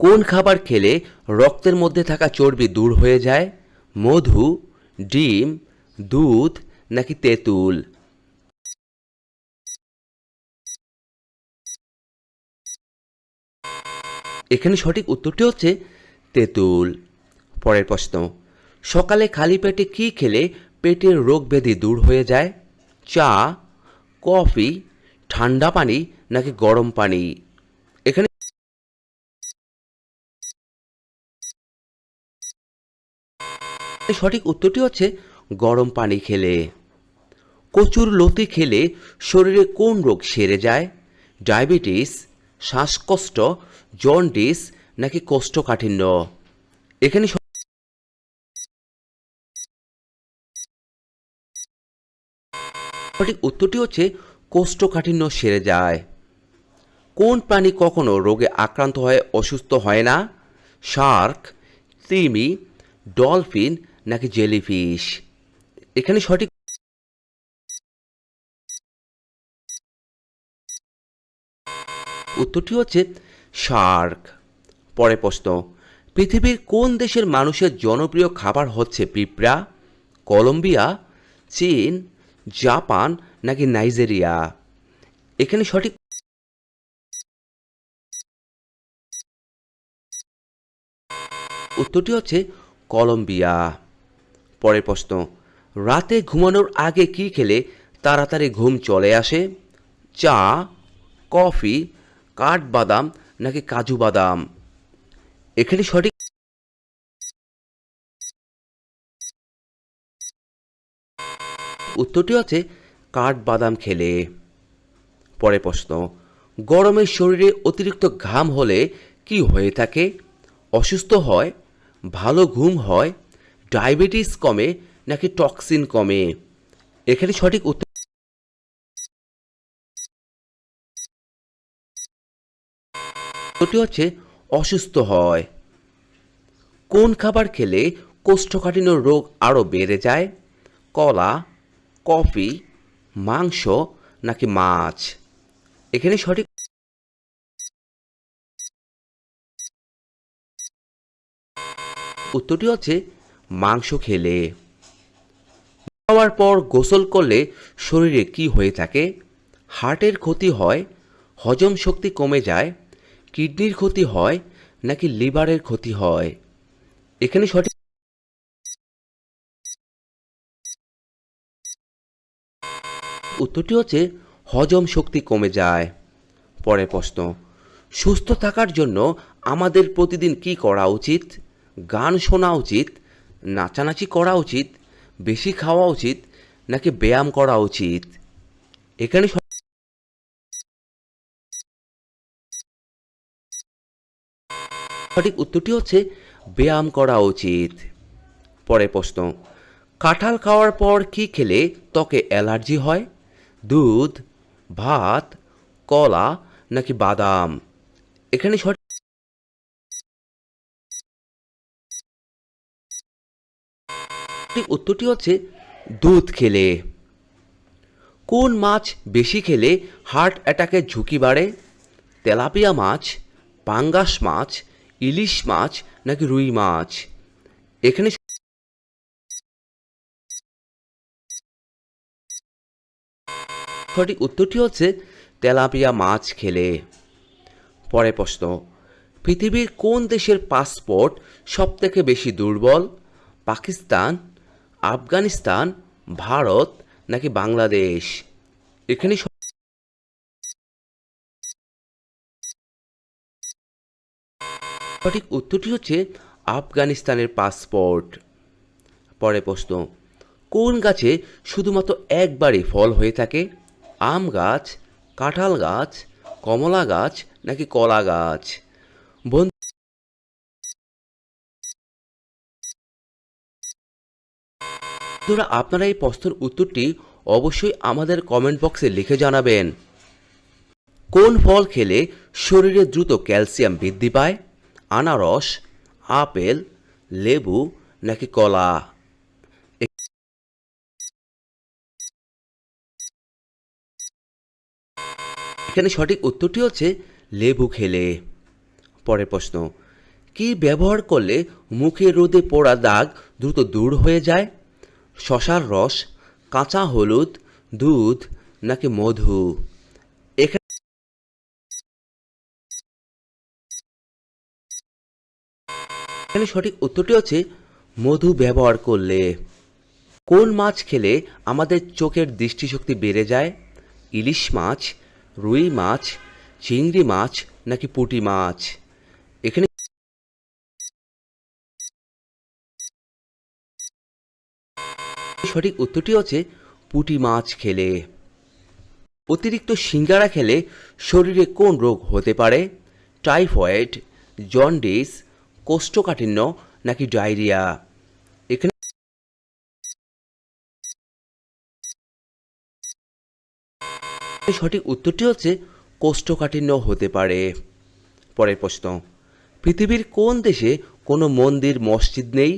কোন খাবার খেলে রক্তের মধ্যে থাকা চর্বি দূর হয়ে যায়? মধু, ডিম, দুধ নাকি তেঁতুল? এখানে সঠিক উত্তরটি হচ্ছে তেঁতুল। পরের প্রশ্ন, সকালে খালি পেটে কী খেলে পেটের রোগ ব্যাধি দূর হয়ে যায়? চা, কফি, ঠান্ডা পানি নাকি গরম পানি? সঠিক উত্তরটি হচ্ছে গরম পানি খেলে। কচুর লতি খেলে শরীরে কোন রোগ সেরে যায়? ডায়াবেটিস, শ্বাসকষ্ট, জন্ডিস নাকি কোষ্ঠকাঠিন্য? এখানে সঠিক উত্তরটি হচ্ছে কোষ্ঠকাঠিন্য সেরে যায়। কোন প্রাণী কখনো রোগে আক্রান্ত হয়ে অসুস্থ হয় না? শার্ক, তিমি, ডলফিন নাকি জেলিফিশ? এখানে সঠিক উত্তরটি হচ্ছে শার্ক। পরে প্রশ্ন, পৃথিবীর কোন দেশের মানুষের জনপ্রিয় খাবার হচ্ছে পিঁপড়া, কলম্বিয়া, চীন, জাপান নাকি নাইজেরিয়া? এখানে সঠিক উত্তরটি হচ্ছে কলম্বিয়া। পরের প্রশ্ন, রাতে ঘুমানোর আগে কি খেলে তাড়াতাড়ি ঘুম চলে আসে? চা, কফি, কাঠবাদাম নাকি কাজু বাদাম? এখানে সঠিক উত্তরটি হচ্ছে কাঠবাদাম খেলে। পরে প্রশ্ন, গরমে শরীরে অতিরিক্ত ঘাম হলে কি হয়ে থাকে? অসুস্থ হয়, ভালো ঘুম হয় ডায়াবেটিস কমে নাকি টক্সিন কমে? এখানে সঠিক উত্তর উত্তরটি হচ্ছে অসুস্থ হয়। কোন খাবার খেলে কোষ্ঠকাঠিন্য রোগ আরও বেড়ে যায়? কলা, কফি, মাংস নাকি মাছ? এখানে সঠিক উত্তরটি হচ্ছে মাংস খেলে। খাওয়ার পর গোসল করলে শরীরে কি হয়ে থাকে? হার্টের ক্ষতি হয়, হজম শক্তি কমে যায়, কিডনির ক্ষতি হয়, নাকি লিভারের ক্ষতি হয়? এখানে সঠিক উত্তরটি হচ্ছে, হজম শক্তি কমে যায়। পরের প্রশ্ন, সুস্থ থাকার জন্য আমাদের প্রতিদিন কি করা উচিত? গান শোনা উচিত? নাচানাচি করা উচিত, বেশি খাওয়া উচিত, নাকি ব্যায়াম করা উচিত? এখানে সঠিক উত্তরটি হচ্ছে ব্যায়াম করা উচিত। পরের প্রশ্ন, কাঁঠাল খাওয়ার পর কি খেলে ত্বকে অ্যালার্জি হয়? দুধ, ভাত, কলা, নাকি বাদাম? এখানে সঠিক সঠিক উত্তরটি হচ্ছে দুধ খেলে। কোন মাছ বেশি খেলে হার্ট অ্যাটাকের ঝুঁকি বাড়ে? তেলাপিয়া মাছ, পাঙ্গাস মাছ, ইলিশ মাছ নাকি রুই মাছ? এখানে সঠিক উত্তরটি হচ্ছে তেলাপিয়া মাছ খেলে। পরে প্রশ্ন, পৃথিবীর কোন দেশের পাসপোর্ট সবথেকে বেশি দুর্বল? পাকিস্তান আফগানিস্তান, ভারত নাকি বাংলাদেশ? এখানে সঠিক উত্তরটি হচ্ছে আফগানিস্তানের পাসপোর্ট। পরে প্রশ্ন, কোন গাছে শুধুমাত্র একবারই ফল হয়ে থাকে? আম গাছ, কাঁঠাল গাছ, কমলা গাছ নাকি কলা গাছ? বন্ধু বন্ধুরা আপনারা এই প্রশ্নের উত্তরটি অবশ্যই আমাদের কমেন্ট বক্সে লিখে জানাবেন। কোন ফল খেলে শরীরে দ্রুত ক্যালসিয়াম বৃদ্ধি পায়? আনারস, আপেল, লেবু নাকি কলা? এখানে সঠিক উত্তরটি হচ্ছে লেবু খেলে। পরের প্রশ্ন, কি ব্যবহার করলে মুখে রোদে পোড়া দাগ দ্রুত দূর হয়ে যায়? শশার রস, কাঁচা হলুদ, দুধ, নাকি মধু? এখানে এখানে সঠিক উত্তরটি হচ্ছে, মধু ব্যবহার করলে। কোন মাছ খেলে আমাদের চোখের দৃষ্টিশক্তি বেড়ে যায়? ইলিশ মাছ, রুই মাছ, চিংড়ি মাছ, নাকি পুঁটি মাছ? সঠিক উত্তরটি হচ্ছে পুঁটি মাছ খেলে। অতিরিক্ত সিঙ্গারা খেলে শরীরে কোন রোগ হতে পারে? টাইফয়েড, জন্ডিস, কোষ্ঠকাঠিন্য নাকি ডায়রিয়া? এখানে সঠিক উত্তরটি হচ্ছে কোষ্ঠকাঠিন্য হতে পারে। পরের প্রশ্ন, পৃথিবীর কোন দেশে কোনো মন্দির, মসজিদ নেই?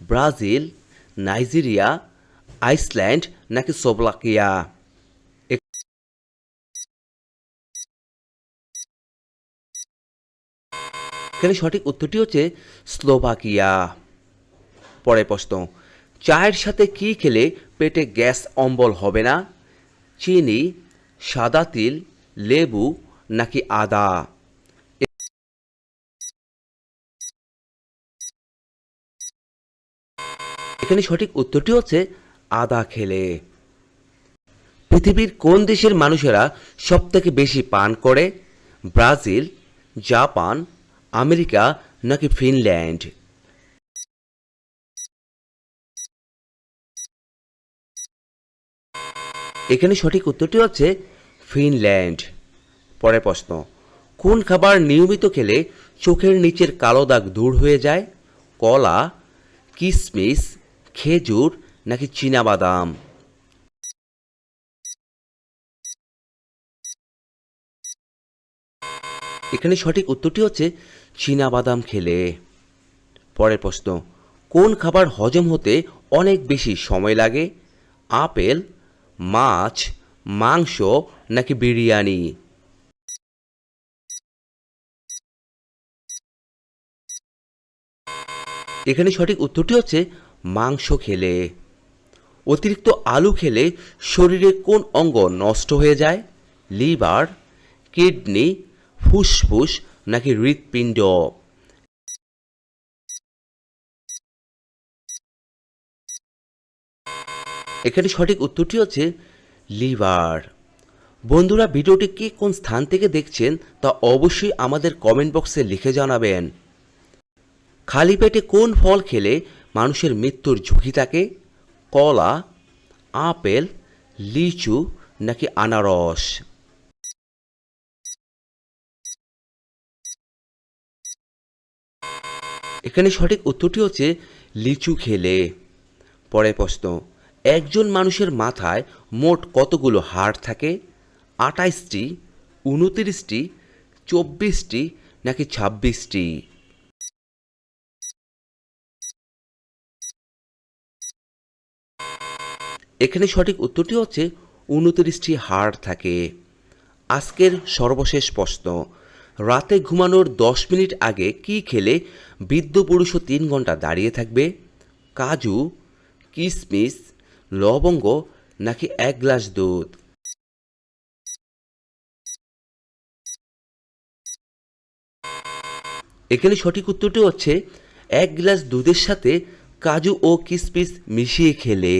ব্রাজিল, নাইজেরিয়া আইসল্যান্ড নাকি সোবলাকিয়া এখানে সঠিক উত্তরটি হচ্ছে স্লোভাকিয়া পরের প্রশ্ন, চায়ের সাথে কি খেলে পেটে গ্যাস অম্বল হবে না? চিনি, সাদা তিল, লেবু নাকি আদা? এখানে সঠিক উত্তরটি হচ্ছে আদা খেলে। পৃথিবীর কোন দেশের মানুষেরা সবথেকে বেশি পান করে? ব্রাজিল, জাপান, আমেরিকা নাকি ফিনল্যান্ড? এখানে সঠিক উত্তরটি হচ্ছে ফিনল্যান্ড। পরের প্রশ্ন, কোন খাবার নিয়মিত খেলে চোখের নিচের কালো দাগ দূর হয়ে যায়? কলা কিশমিশ খেজুর নাকি চীনাবাদাম এখানে সঠিক উত্তরটি হচ্ছে চীনাবাদাম খেলে। পরের প্রশ্ন, কোন খাবার হজম হতে অনেক বেশি সময় লাগে? আপেল, মাছ, মাংস নাকি বিরিয়ানি? এখানে সঠিক উত্তরটি হচ্ছে মাংস খেলে। অতিরিক্ত আলু খেলে শরীরে কোন অঙ্গ নষ্ট হয়ে যায়? লিভার, কিডনি, ফুসফুস নাকি হৃৎপিণ্ড? এখানে সঠিক উত্তরটি হচ্ছে লিভার। বন্ধুরা, ভিডিওটি কে কোন স্থান থেকে দেখছেন তা অবশ্যই আমাদের কমেন্ট বক্সে লিখে জানাবেন। খালি পেটে কোন ফল খেলে মানুষের মৃত্যুর ঝুঁকি থাকে? কলা, আপেল, লিচু নাকি আনারস? এখানে সঠিক উত্তরটি হচ্ছে লিচু খেলে। পরের প্রশ্ন, একজন মানুষের মাথায় মোট কতগুলো হাড় থাকে? আঠাইশটি উনতিরিশটি চব্বিশটি নাকি ছাব্বিশটি? এখানে সঠিক উত্তরটি হচ্ছে উনতিরিশটি হাড় থাকে। আজকের সর্বশেষ প্রশ্ন, রাতে ঘুমানোর দশ মিনিট আগে কি খেলে বৃদ্ধ পুরুষও তিন ঘণ্টা দাঁড়িয়ে থাকবে? কাজু কিশমিশ লবঙ্গ নাকি এক গ্লাস দুধ? এখানে সঠিক উত্তরটি হচ্ছে এক গ্লাস দুধের সাথে কাজু ও কিশমিশ মিশিয়ে খেলে।